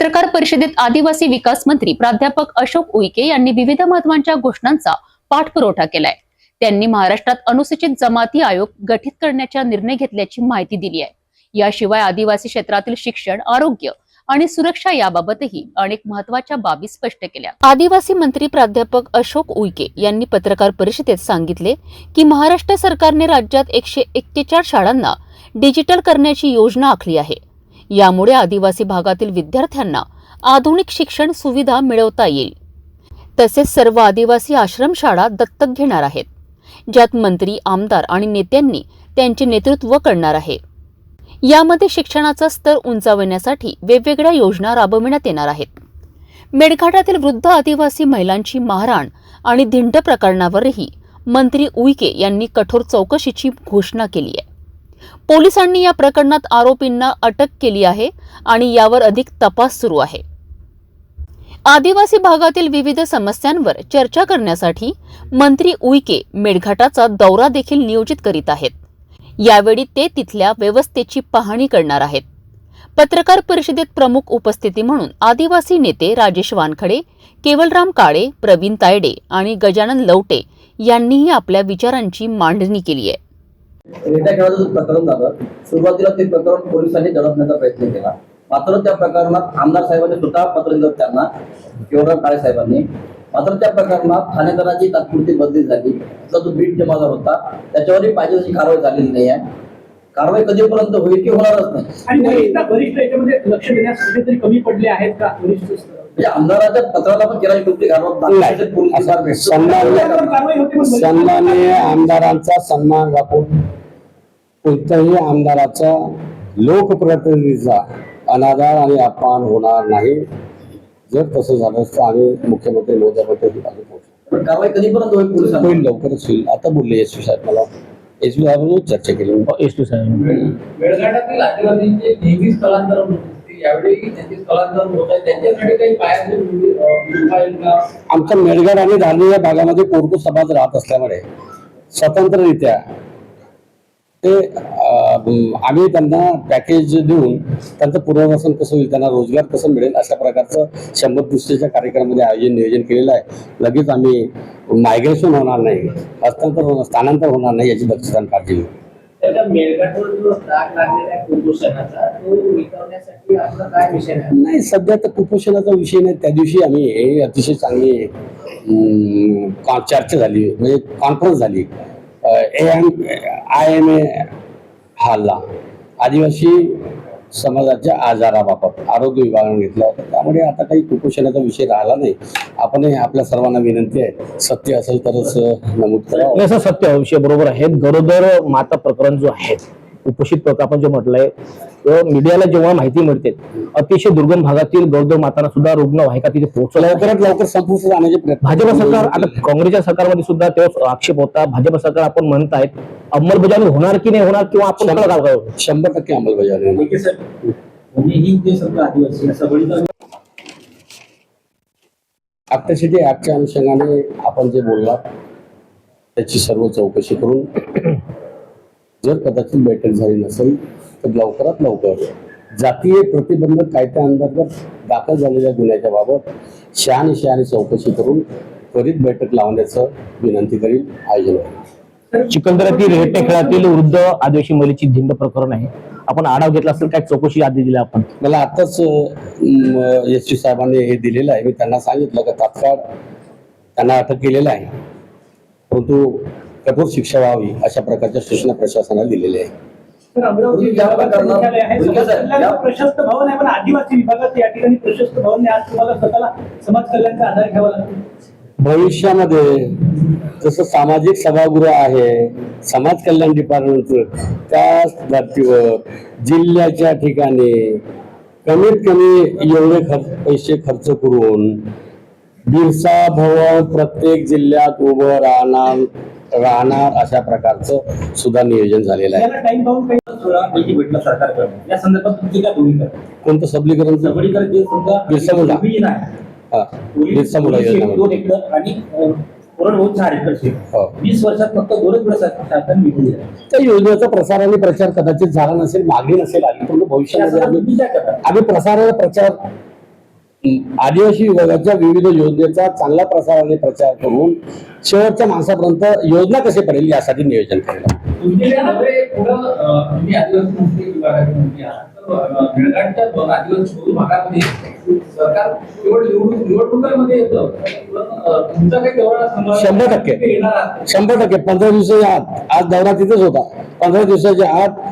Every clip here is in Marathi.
पत्रकार परिषदेत आदिवासी विकास मंत्री प्राध्यापक अशोक उईके यांनी विविध महत्त्वाच्या घोषणांचा पाठपुरवठा केलाय. त्यांनी महाराष्ट्रात अनुसूचित जमाती आयोग गठीत करण्याचा निर्णय घेतल्याची माहिती दिली आहे याशिवाय आदिवासी क्षेत्रातील शिक्षण आरोग्य आणि सुरक्षा याबाबतही अनेक महत्त्वाच्या बाबी स्पष्ट केल्या. आदिवासी मंत्री प्राध्यापक अशोक उईके यांनी पत्रकार परिषदेत सांगितले की महाराष्ट्र सरकारने राज्यात एकशे एक्केचाळीस शाळांना डिजिटल करण्याची योजना आखली आहे. यामुळे आदिवासी भागातील विद्यार्थ्यांना आधुनिक शिक्षण सुविधा मिळवता येईल. तसेच सर्व आदिवासी आश्रमशाळा दत्तक घेणार आहेत. ज्यात मंत्री आमदार आणि नेत्यांनी त्यांचे नेतृत्व करणार आहे. यामध्ये शिक्षणाचा स्तर उंचावण्यासाठी वेगवेगळ्या योजना राबविण्यात येणार आहेत. मेळघाटातील वृद्ध आदिवासी महिलांची मारहाण आणि धिंड प्रकरणावरही मंत्री उईके यांनी कठोर चौकशीची घोषणा केली आहे. पोलिसांनी या प्रकरणात आरोपींना अटक केली आहे आणि यावर अधिक तपास सुरू आहे. आदिवासी भागातील विविध समस्यांवर चर्चा करण्यासाठी मंत्री उईके मेळघाटाचा दौरा देखील नियोजित करीत आहेत. यावेळी ते तिथल्या व्यवस्थेची पाहणी करणार आहेत. पत्रकार परिषदेत प्रमुख उपस्थिती म्हणून आदिवासी नेते राजेश वानखडे केवलराम काळे प्रवीण तायडे आणि गजानन लवटे यांनीही आपल्या विचारांची मांडणी केली आहे. रेट्या खेळाचं प्रकरण झालं सुरुवातीला ते प्रकरण पोलिसांनी दडपण्याचा प्रयत्न केला मात्र त्या प्रकरणात आमदार साहेबांनी स्वतः पत्र दिलं त्यांना केवळराव काळे साहेबांनी मात्र त्या प्रकरणात ठाणेदाराची तात्पुरती बदली झाली त्याचा जो बीट जमादार होता त्याच्यावरही पाहिजे तशी कारवाई झालेली नाही आहे कारवाई कधीपर्यंत होईल की होणारच नाही आणि वरिष्ठ वरिष्ठ याच्यामध्ये लक्ष देण्यास कुठेतरी कमी पडले आहेत का वरिष्ठ स्तरावर? म्हणजे आमदाराच्या पत्राला पण केला कुठली कारवाई नाही. पोलीस विभाग भेटतो. सन्मान- त्यावर कारवाई होते पण वरिष्ठ- सन्माननीय आमदारांचा सन्मान राखून कोणत्याही आमदाराचा लोकप्रतिनिधीचा अनादर आणि अपमान होणार नाही. जर तसं झालं तर आम्ही मुख्यमंत्री ही पोहोचू. कारवाई कधीपर्यंत होईल होईल लवकरच होईल. आता बोलले एस पी साहेब मला. एस पी साहेबांनी चर्चा केली. एस टी साहेब. आदिवासींचे स्थलांतरण आमच्या मेळघाट आणि धारणी या भागामध्ये कोरकू समाज राहत असल्यामुळे स्वतंत्ररित्या ते आम्ही त्यांना पॅकेज देऊन त्यांचं पुनर्वसन कसं होईल त्यांना रोजगार कसं मिळेल अशा प्रकारचं शंभर दृष्टीच्या कार्यक्रमामध्ये आयोजन नियोजन केलेलं आहे. लगेच आम्ही मायग्रेशन होणार नाही हस्तांतर होणार स्थानांतर होणार नाही याची दक्षता काळजी घेऊ. नाही सध्या तर कुपोषणाचा विषय नाही. त्या दिवशी आम्ही हे अतिशय चांगली चर्चा झाली म्हणजे कॉन्फरन्स झाली. A M I M A हल्ला. आदिवासी समाजाच्या आजाराबाबत आरोग्य विभागाने घेतला होता. त्यामुळे आता काही कुपोषणाचा विषय राहिला नाही. आपणही आपल्या सर्वांना विनंती आहे सत्य असेल तरच नमूद करा सत्य विषय बरोबर आहे गरोदर माता प्रकरण जो आहे कुपोषित प्रकार आपण जे म्हटलंय मीडियाला जेव्हा माहिती मिळते अतिशय दुर्गम भागातील गरोदर मातांना सुद्धा रुग्णवाहिका तिथे पोहोचवल्या लवकरात लवकर प्रयत्न भाजप सरकार आता काँग्रेसच्या सरकारमध्ये सुद्धा तेव्हा आक्षेप होता भाजप सरकार आपण म्हणतायत अंमलबजावणी होणार की नाही होणार किंवा आपण? शंभर टक्के अंमलबजावणी होईल. ओके सर जे सगळं आदिवासी या सगळी आफ्टरसिटी ऍपच्या अनुषंगाने आपण जे बोललात त्याची सर्व चौकशी करून जर कदाचित बैठक झाली नसेल तर लवकरात लवकर जातीय प्रतिबंधक कायद्याअंतर्गत दाखल झालेल्या गुन्ह्याच्या बाबत शहाणी शहाणी चौकशी करून त्वरित बैठक लावण्याचं विनंती करील आयोजन. चिखलदऱ्यातील रेहटे खेळातील वृद्ध आदिवासी महिलेची धिंड प्रकरण आहे. आपण आढावा घेतला असेल काय चौकशी आधी दिली आपण? मला आताच एस टी साहेबांनी हे दिलेलं आहे. मी त्यांना सांगितलं की तात्काळ त्यांना अटक केलेलं आहे. परंतु कठोर शिक्षा व्हावी अशा प्रकारच्या सूचना प्रशासनाला दिलेल्या आहे तर अमरावती या प्रकरणात- विभागात आहे. विकास आहे. समाज कल्याण प्रशस्त भवन आहे पण आदिवासी विभागात या ठिकाणी प्रशस्त भवन आहे आज तुम्हाला स्वतःला समाज कल्याणचा आधार घ्यावा लागतो भविष्यामध्ये जसं सामाजिक सभागृह आहे समाज कल्याण डिपार्टमेंट त्याच धर्तीवर जिल्ह्याच्या ठिकाणी कमीत कमी एवढे खर्च पैसे खर्च करून बिरसा भवन प्रत्येक जिल्ह्यात उभं राहणार राहणार अशा प्रकारचं सुद्धा नियोजन झालेलं आहे? कोणतं सबलीकरण? बिरसा हा. बिरसा दोन योजना त्या योजनेचा प्रसार आणि प्रचार कदाचित झाला नसेल मागणी नसेल आली परंतु भविष्यामध्ये आम्ही प्रसार प्रचार आदिवासी विभागाच्या विविध योजनेचा चांगल्या प्रसाराने प्रचार करून शेवटच्या माणसापर्यंत योजना कशी पडेल यासाठी नियोजन केलं तुमचे जे नवे पुढं अं, तुम्ही आदिवासी मंत्री विभागाचे मंत्री आहात. तर अं, बेळगावच्या दोन आदिवासी बहुल भागामध्ये सरकार केवळ निवडणूक निवडणुकांमध्ये येतं. पण अं, तुमचा काही तेवढा समावेश शंभर टक्के. शंभर टक्के. पंधरा दिवसाच्या आत आज दौरा तिथेच होता. पंधरा दिवसाच्या आत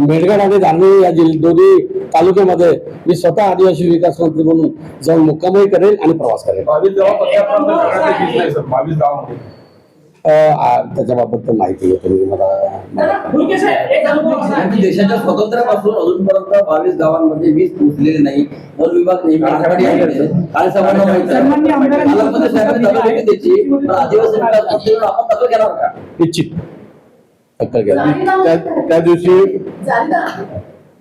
मेळघाट आणि धारणी या जिल्ह दोन्ही तालुक्यामध्ये मी स्वतः आदिवासी विकास मंत्री म्हणून जाऊन मुक्कामही करेल आणि प्रवास करेल त्याच्याबाबत तर माहिती आहे तुम्ही मला देशाच्या स्वातंत्र्यापासून अजूनपर्यंत बावीस गावांमध्ये वीज पोहोचलेली नाही. वन विभाग नेहमी आघाडी आहे. माहिती आहे. पण आदिवासी विकास मंत्री आपण दखल घेणार का निश्चित. दखल घ्या. त्या दिवशी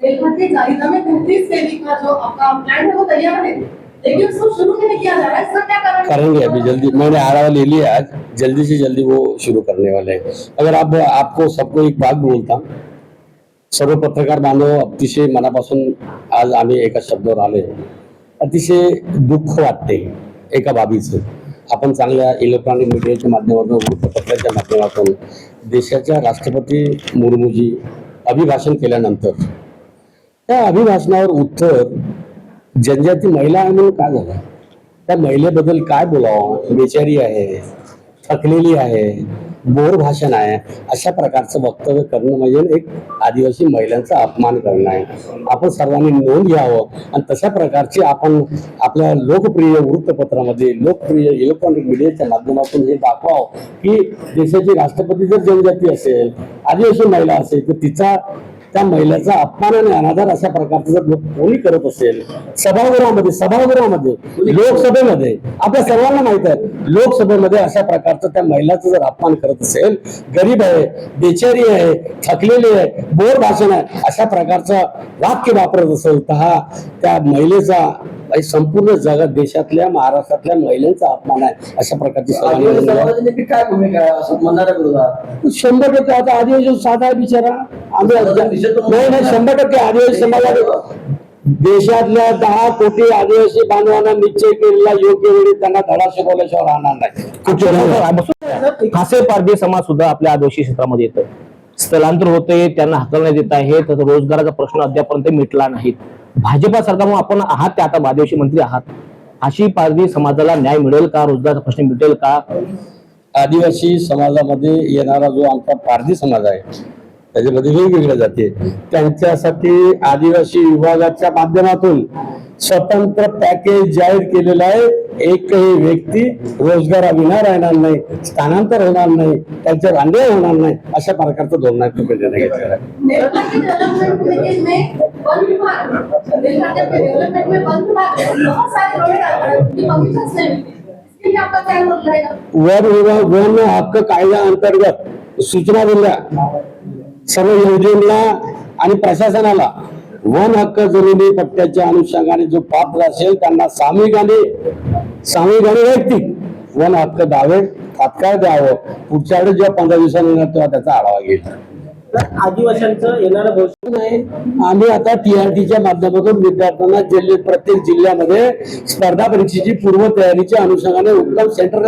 भारतीय जारीदा में तैतीस सेवी का जो आपका प्लान है वो तैयार है लेकिन उसको शुरू नहीं किया जा रहा है सर क्या कारण करेंगे अभी जल्दी मैंने आरावा ले लिया आज जल्दी से जल्दी वो शुरू करने वाले हैं। अगर आप आपको सबको एक बात बोलता सर्व पत्रकार बांधव अतिशय मनापासून आज आम्ही एका शब्दावर आले अतिशय दुःख वाटते एका बाबीचं. आपण चांगल्या इलेक्ट्रॉनिक मीडियाच्या माध्यमातून वृत्तपत्राच्या माध्यमातून देशाच्या राष्ट्रपती मुर्मूजी अभिभाषण केल्यानंतर त्या अभिभाषणावर उत्तर जनजाती महिला आहे म्हणून काय झालं? त्या महिलेबद्दल काय बोलावं? बेचारी आहे थकलेली आहे बोर भाषण आहे. अशा प्रकारचं वक्तव्य करणं म्हणजे एक आदिवासी महिलांचा अपमान करणं आहे. आपण सर्वांनी नोंद घ्यावं. आणि तशा प्रकारची आपण आपल्या लोकप्रिय वृत्तपत्रामध्ये लोकप्रिय इलेक्ट्रॉनिक मीडियाच्या माध्यमातून हे दाखवावं की देशाची राष्ट्रपती जर जनजाती असेल आदिवासी महिला असेल तर तिचा त्या महिलेचा अपमान आणि अनादर अशा प्रकारचं जर लोक कोणी करत असेल सभागृहामध्ये सभागृहामध्ये लोकसभेमध्ये आपल्या सर्वांना माहीत आहे लोकसभेमध्ये अशा प्रकारचं त्या महिलाचा जर अपमान करत असेल गरीब आहे बेचारी आहे थकलेली आहे बोर भाषण आहे अशा प्रकारचं वाक्य वापरत असेल तर हा त्या महिलेचा संपूर्ण जगात देशातल्या महाराष्ट्रातल्या महिलांचा अपमान आहे अशा प्रकारची काय भूमिका शंभर टक्के आता आदिवासी साधा आहे बिचारा. आम्ही नाही नाही शंभर टक्के. आदिवासी समाजाने देशातल्या दहा कोटी आदिवासी बांधवांना निश्चय केलेला योग्य वेळी त्यांना धडा शिकवल्याशिवाय राहणार नाही. खासे पारधी समाज सुद्धा आपल्या आदिवासी क्षेत्रामध्ये येतं. स्थलांतर होते त्यांना हाकलण्यात येत आहे तर रोजगाराचा प्रश्न अद्यापर्यंत मिटला नाही. भाजपा सरकारमुळे आपण आहात ते आता आदिवासी मंत्री आहात. अशी पारधी समाजाला न्याय मिळेल का? रोजगाराचा प्रश्न मिटेल का? आदिवासी समाजामध्ये येणारा जो आमचा पारधी समाज आहे त्याच्यामध्ये वेगवेगळ्या जाती. त्यांच्यासाठी आदिवासी विभागाच्या माध्यमातून स्वतंत्र पॅकेज जाहीर केलेलं आहे. एकही व्यक्ती रोजगाराविना राहणार नाही स्थानांतर होणार नाही त्यांच्यावर अन्याय होणार नाही अशा प्रकारचं रोड रहेगा वन विभाग वन हक्क कायद्या अंतर्गत सूचना दिल्या. सर्व योजनेला आणि प्रशासनाला वन हक्क जमिनी पट्ट्याच्या अनुषंगाने जो पात्र असेल त्यांना सामूहिकाने सामूहिकाने वैयक्तिक वन हक्क दावे तात्काळ द्यावं. पुढच्या वेळेस जेव्हा पंधरा दिवसांनी येणार तेव्हा त्याचा आढावा घेईल. आदिवासींचं येणारं भविष्य नाही. आम्ही आता टीआरटीच्या माध्यमातून विद्यार्थ्यांना जिल्हे प्रत्येक जिल्ह्यामध्ये स्पर्धा परीक्षेची पूर्व तयारीच्या अनुषंगाने उत्तम सेंटर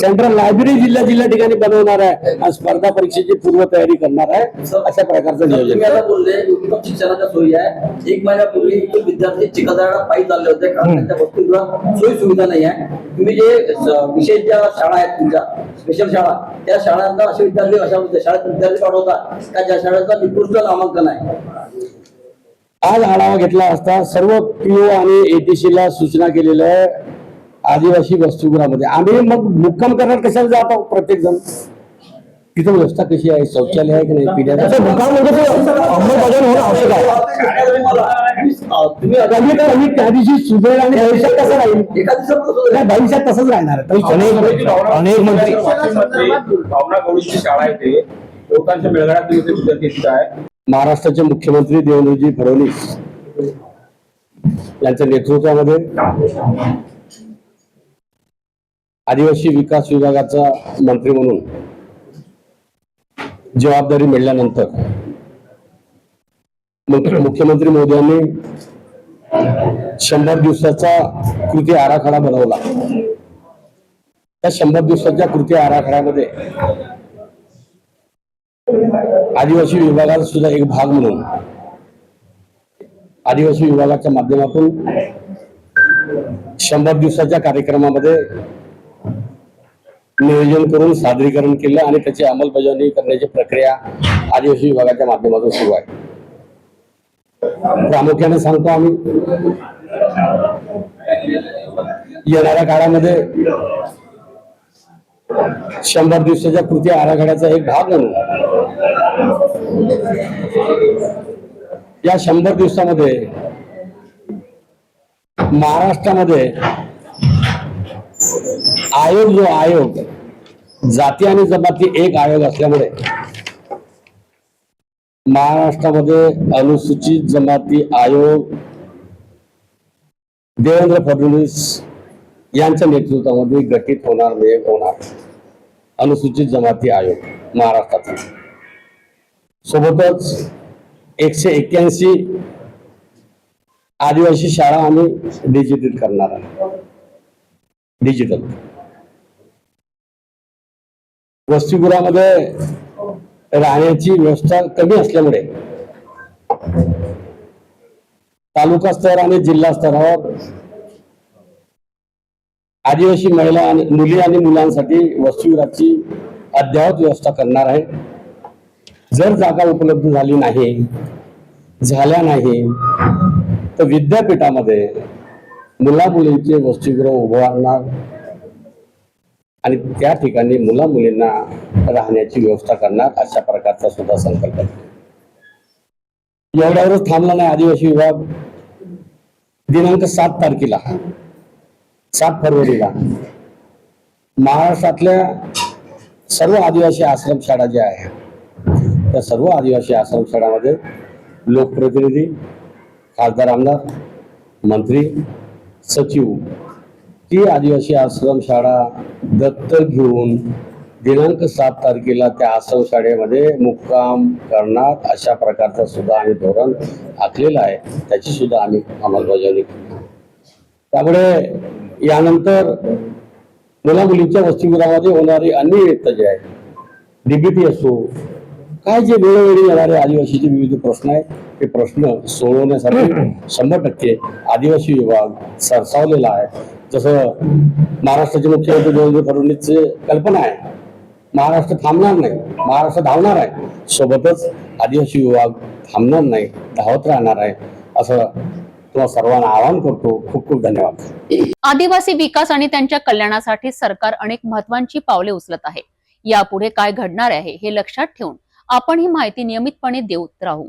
सेंट्रल लायब्ररी जिल्ह्या जिल्ह्या ठिकाणी बनवणार आहे आणि स्पर्धा परीक्षेची पूर्व तयारी करणार आहे. अशा प्रकारचं नियोजन. आता बोलले उत्तम शिक्षणाच्या सोयी आहे. एक महिन्यापूर्वी विद्यार्थी चिखलदऱ्याला पायी चालले होते. कारण त्यांच्या सोयी सुविधा नाही आहे. तुम्ही जे विशेष ज्या शाळा आहेत तुमच्या स्पेशल शाळा त्या शाळांना असे विद्यार्थी अशा शाळेत विद्यार्थी पाठवता का ज्या शाळेचं निकृष्ट नामांकन आहे. आज आढावा घेतला असता सर्व पीओ आणि एटीसी ला सूचना केलेल्या आहे आदिवासी वसतिगृहामध्ये. आम्ही मग मुक्काम करणार कशाला जातो प्रत्येक जण तिथं व्यवस्था कशी आहे? शौचालय आहे की नाही? पिण्याचं म्हणजे अंमलबजावणी होणं आवश्यक आहे. त्या दिवशी सुधरेल आणि भविष्यात कसं राहील. एका नाही, भविष्यात तसंच राहणार. आहे अनेक मंत्री. भावना गवळीची शाळा आहे ते. बहुतांश मेळघाटात विद्यार्थी आहे महाराष्ट्राचे मुख्यमंत्री देवेंद्रजी फडणवीस यांच्या नेतृत्वामध्ये आदिवासी विकास विभागाचा मंत्री म्हणून जबाबदारी मिळाल्यानंतर मुख्यमंत्री मोदयांनी शंभर दिवसाचा कृती आराखडा बनवला. त्या शंभर दिवसाच्या कृती आराखड्यामध्ये आदिवासी विभागाचा सुद्धा एक भाग म्हणून. आदिवासी विभागाच्या माध्यमातून शंभर दिवसाच्या कार्यक्रमामध्ये नियोजन करून सादरीकरण केलं आणि त्याची अंमलबजावणी करण्याची प्रक्रिया आदिवासी विभागाच्या माध्यमातून सुरू आहे. प्रामुख्याने सांगतो आम्ही येणाऱ्या काळामध्ये शंभर दिवसाच्या कृती आराखड्याचा एक भाग म्हणून. या शंभर दिवसामध्ये महाराष्ट्रामध्ये आयोग जो आयोग जाती आणि जमाती एक आयोग असल्यामुळे महाराष्ट्रामध्ये अनुसूचित जमाती आयोग देवेंद्र फडणवीस यांच्या नेतृत्वामध्ये गठीत होणार नियोग होणार. अनुसूचित जमाती आयोग महाराष्ट्राचा सोबतच एकशे एक्क्याऐंशी आदिवासी शाळा आम्ही डिजिटल करणार आहे. डिजिटल. वसतिगृहामध्ये राहण्याची व्यवस्था कमी असल्यामुळे तालुका स्तर आणि जिल्हा स्तरावर आदिवासी महिला आणि मुली आणि मुलांसाठी वसतिगृहाची अद्ययावत व्यवस्था करणार आहे. जर जागा उपलब्ध झाली नाही झाल्या नाही तर विद्यापीठामध्ये मुला मुलींचे वसतिगृह उभारणार आणि त्या ठिकाणी मुला मुलींना राहण्याची व्यवस्था करणार अशा प्रकारचा सुद्धा संकल्प एवढ्यावरच थांबला नाही आदिवासी विभाग. दिनांक सात तारखेला सात फरवरीला. महाराष्ट्रातल्या सर्व आदिवासी आश्रमशाळा ज्या आहेत त्या सर्व आदिवासी आश्रमशाळामध्ये लोकप्रतिनिधी खासदार आमदार मंत्री सचिव ती आदिवासी आश्रमशाळा दत्तक घेऊन दिनांक सात तारखेला त्या आश्रमशाळेमध्ये मुक्काम करणार अशा प्रकारचं सुद्धा आम्ही धोरण आखलेलं आहे. त्याची सुद्धा आम्ही अंमलबजावणी केली. त्यामुळे यानंतर मुला मुलींच्या वसतिगृहामध्ये होणारी अन्य व्यक्त जे आहे डीबीटी असो काय जे वेळोवेळी येणारे आदिवासीचे विविध प्रश्न आहेत ते प्रश्न सोडवण्यासाठी शंभर टक्के आदिवासी विभाग सरसावलेला आहे. जसं महाराष्ट्राचे मुख्यमंत्री देवेंद्र फडणवीसचे कल्पना आहे. महाराष्ट्र थांबणार नाही महाराष्ट्र धावणार आहे. सोबतच आदिवासी विभाग थांबणार नाही धावत राहणार आहे असं तुम्हा सर्वांना आवाहन करतो खूप खूप धन्यवाद. आदिवासी विकास आणि त्यांच्या कल्याणासाठी सरकार अनेक महत्वाची पावले उचलत आहे. यापुढे काय घडणार आहे हे लक्षात ठेवून आपण ही माहिती नियमितपणे देऊत राहू.